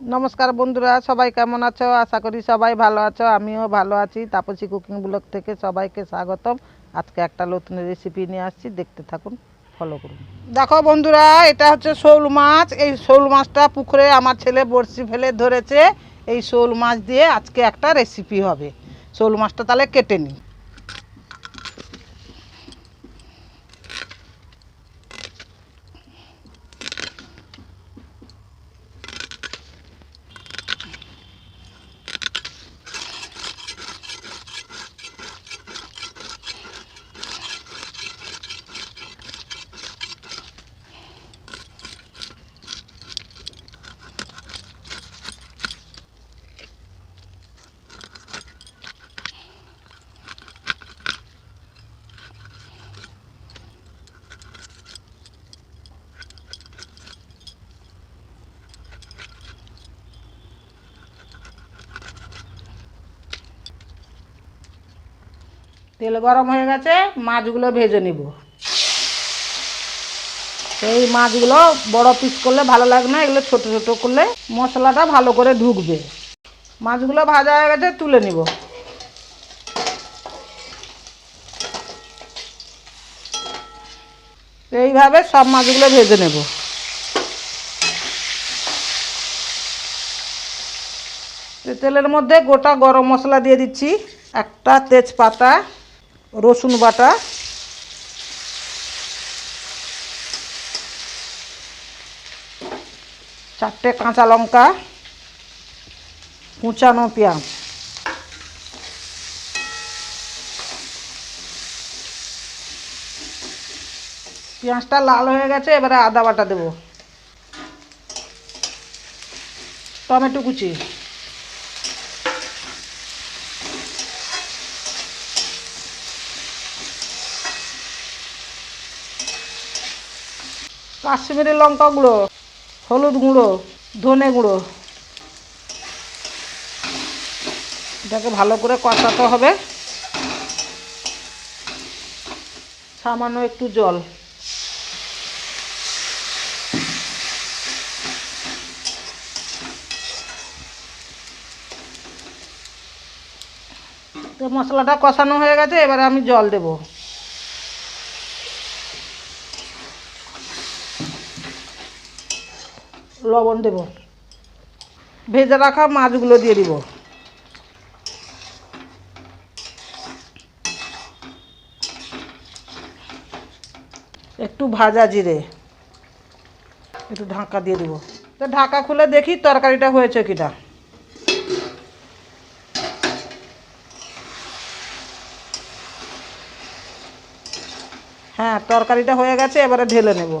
নমস্কার বন্ধুরা, সবাই কেমন আছো? আশা করি সবাই ভালো আছো, আমিও ভালো আছি। তাপসী কুকিং ব্লগ থেকে সবাইকে স্বাগতম। আজকে একটা নতুন রেসিপি নিয়ে আসছি, দেখতে থাকুন ফলো করুন। দেখো বন্ধুরা, এটা হচ্ছে শোল মাছ। এই শোল মাছটা পুকুরে আমার ছেলে বড়শি ফেলে ধরেছে। এই শোল মাছ দিয়ে আজকে একটা রেসিপি হবে। শোল মাছটা তাহলে কেটে নিই। তেল গরম হয়ে গেছে, মাছগুলো ভেজে নিব। সেই মাছগুলো বড় পিস করলে ভালো লাগবে না, এগুলো ছোট ছোট করলে মশলাটা ভালো করে ঢুকবে। মাছগুলো ভাজা হয়ে গেছে, তুলে নিব। এইভাবে সব মাছগুলো ভেজে নেব। তেলের মধ্যে গোটা গরম মশলা দিয়ে দিচ্ছি, একটা তেজপাতা রসুন বাটা। চারটে কাঁচা লঙ্কা। কুচানো পেঁয়াজ। পেঁয়াজটা লাল হয়ে গেছে, এবারে আদা বাটা দেব। টমেটো কুচি। কাশ্মীরি লঙ্কা গুঁড়ো, হলুদ গুঁড়ো, ধনে গুঁড়ো। এটাকে ভালো করে কষাতে হবে। সামান্য একটু জল। তো মশলাটা কষানো হয়ে গেছে, এবারে আমি জল দেবো। লবণ দেব। ভেজে রাখা মাছগুলো দিয়ে দিব। একটু ভাজা জিরে। একটু ঢাকা দিয়ে দিব। তো ঢাকা খুলে দেখি তরকারিটা হয়েছে কিনা। হ্যাঁ তরকারিটা হয়ে গেছে, এবারে ঢেলে নেব।